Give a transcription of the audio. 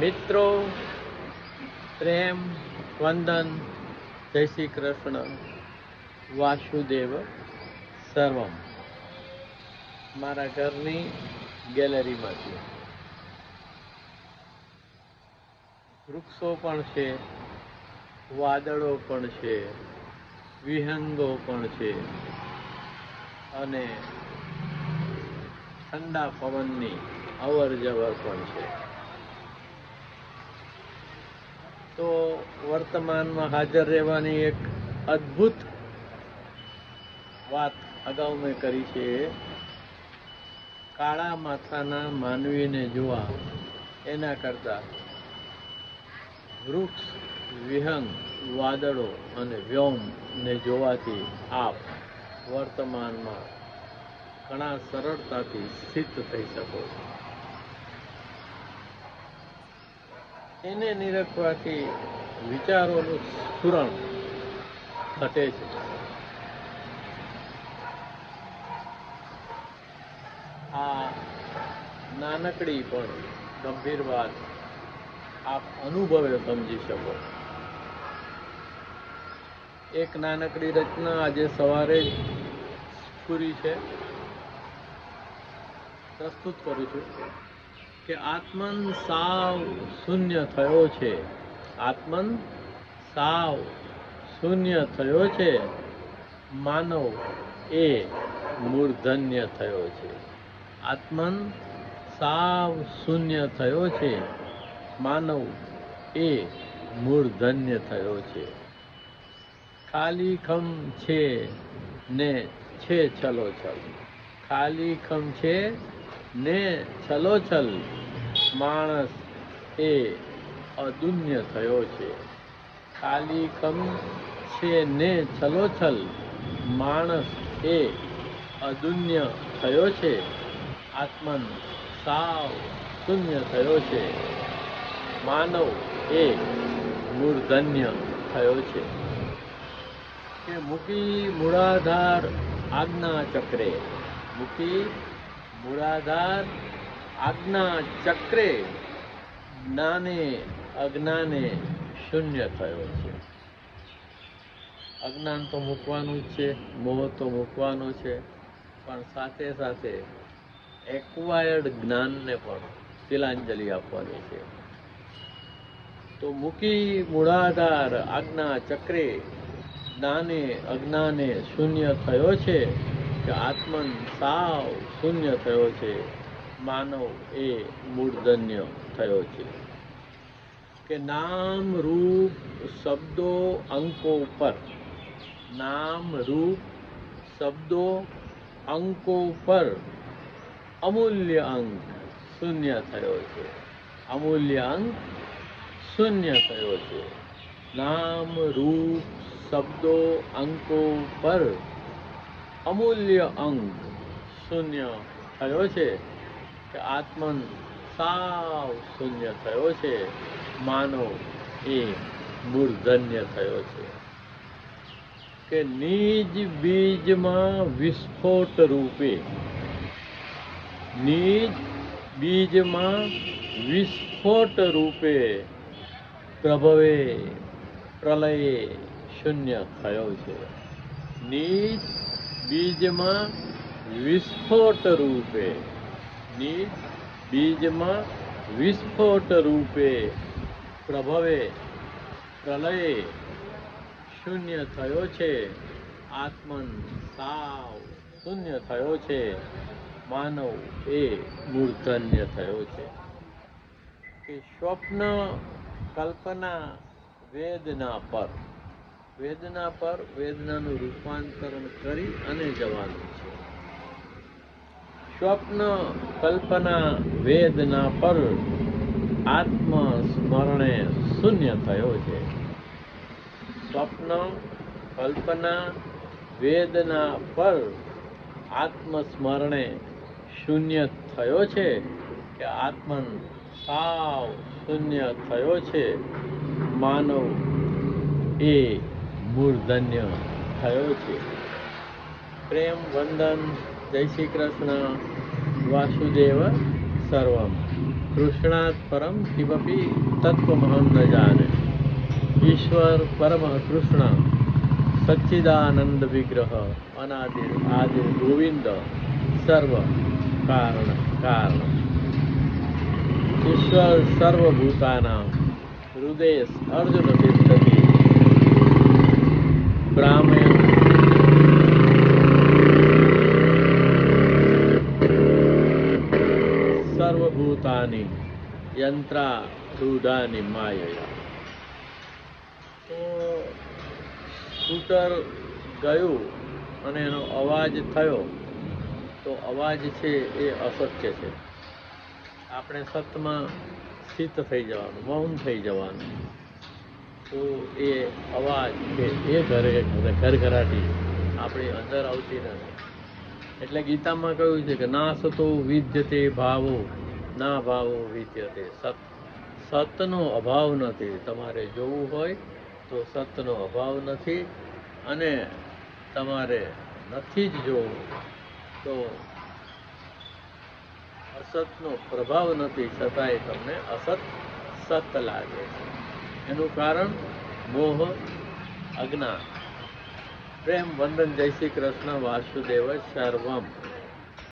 મિત્રો, પ્રેમ, વંદન, જય શ્રી કૃષ્ણ, વાસુદેવ સર્વમ. મારા ઘરની ગેલેરીમાંથી વૃક્ષો પણ છે, વાદળો પણ છે, વિહંગો પણ છે અને ઠંડા પવનની અવર જવર પણ છે. તો વર્તમાનમાં હાજર રહેવાની એક અદ્ભુત વાત અગાઉ મેં કરી છે. કાળા માથાના માનવીને જોવા એના કરતાં વૃક્ષ, વિહંગ, વાદળો અને વ્યોમને જોવાથી આપ વર્તમાનમાં ઘણા સરળતાથી સ્થિત થઈ શકો છો. એને નિરખવાથી વિચારોનું સ્ફુરણ ઘટે છે. આ નાનકડી પણ ગંભીર વાત આપ અનુભવે સમજી શકો. એક નાનકડી રચના આજે સવારે જ સ્ફુરી છે. પ્રસ્તુત કરું છું. કે આત્મન સાવ શૂન્ય થયો છે. આત્મન સાવ શૂન્ય થયો છે. માનવ એ મૂર્ધન્ય થયો છે. આત્મન સાવ શૂન્ય થયો છે. માનવ એ મૂર્ધન્ય થયો છે. ખાલી ખમ છે ને છે છલો છલ ખાલી ખમ છે ને છલો છલ માણસ એ અદુન્ય થયો છે. ખાલી કમ છે ને છલોછલ માણસ એ અદુન્ય થયો છે. આત્મન સાવ શૂન્ય થયો છે. માનવ એ મૂર્ધન્ય થયો છે. કે મૂકી મૂળાધાર આજ્ઞા ચક્રે મૂકી મૂળાધાર આજ્ઞા ચક્રે જ્ઞાને, અજ્ઞાને શૂન્ય થયો છે. અજ્ઞાન તો મૂકવાનું જ છે, મોહ તો મૂકવાનો છે, પણ સાથે સાથે એક્વાયર્ડ જ્ઞાનને પણ તિલાંજલિ આપવાની છે. તો મૂકી મૂળાધાર આજ્ઞા ચક્રે જ્ઞાને, અજ્ઞાને શૂન્ય થયો છે, કે આત્મન સાવ શૂન્ય થયો છે. માનવ એ મૂર્ધન્ય થયો છે. કે નામ રૂપ શબ્દો અંકો પર નામ રૂપ શબ્દો અંકો પર અમૂલ્ય અંક શૂન્ય થયો છે. અમૂલ્ય અંક શૂન્ય થયો છે. નામ રૂપ શબ્દો અંકો પર અમૂલ્ય અંક શૂન્ય થયો છે. કે આત્મન સાવ શૂન્ય થયો છે. માનવ એ મૂર્ધન્ય થયો છે. કે નિજ બીજમાં વિસ્ફોટ રૂપે, નિજ બીજમાં વિસ્ફોટ રૂપે પ્રભવે પ્રલયે શૂન્ય થયો છે. નિજ બીજમાં વિસ્ફોટ રૂપે નિજ બીજમાં વિસ્ફોટ રૂપે પ્રભવે પ્રલયે શૂન્ય થયો છે. આત્મન સાવ શૂન્ય થયો છે. માનવ એ મૂર્ધન્ય થયો છે. કે સ્વપ્ન કલ્પના વેદના પર વેદના પર વેદનાનું રૂપાંતરણ કરી અને જવાનું છે. સ્વપ્ન, કલ્પના, વેદના પર આત્મ સ્મરણે શૂન્ય થયો છે. સ્વપ્ન, કલ્પના, વેદના પર આત્મસ્મરણે શૂન્ય થયો છે કે આત્મન સાવ શૂન્ય થયો છે. માનવ એ મૂર્ધન્ય થયો છે. પ્રેમ, વંદન જય શ્રી કૃષ્ણ. વાસુદેવ સર્વમ. કૃષ્ણાત પરમ કિમપી તત્વમહમ ન જાને. ઈશ્વર પરમ કૃષ્ણ. સચ્ચિદાનંદ વિગ્રહ. અનાદિ આદિ ગોવિંદ. સર્વ કારણ કારણ. ઈશ્વર સર્વભૂતાના હૃદય અર્જુન બ્રાહ્મણ સર્વભૂતાની યંત્રા રૂઢાની માયયા તો સ્કૂટર ગયું અને એનો અવાજ થયો તો અવાજ છે એ અસત્ય છે આપણે સતમાં સ્થિત થઈ જવાનું મૌન થઈ જવાનું તો એ અવાજ છે એ ઘરે ઘર ઘરાટી આપણી અંદર આવતી નથી. એટલે ગીતામાં કહ્યું છે કે ના વિદ્ય વિદ્યતે ભાવો ના ભાવો વિદ્યતે સત, સતનો અભાવ નથી. તમારે જોવું હોય તો સતનો અભાવ નથી અને તમારે નથી જ જોવું તો અસતનો પ્રભાવ નથી છતાંય તમને અસત, સત લાગે છે. એનું કારણ મોહ, અજ્ઞાન. પ્રેમ વંદન જય શ્રી કૃષ્ણ, વાસુદેવ, સર્વમ.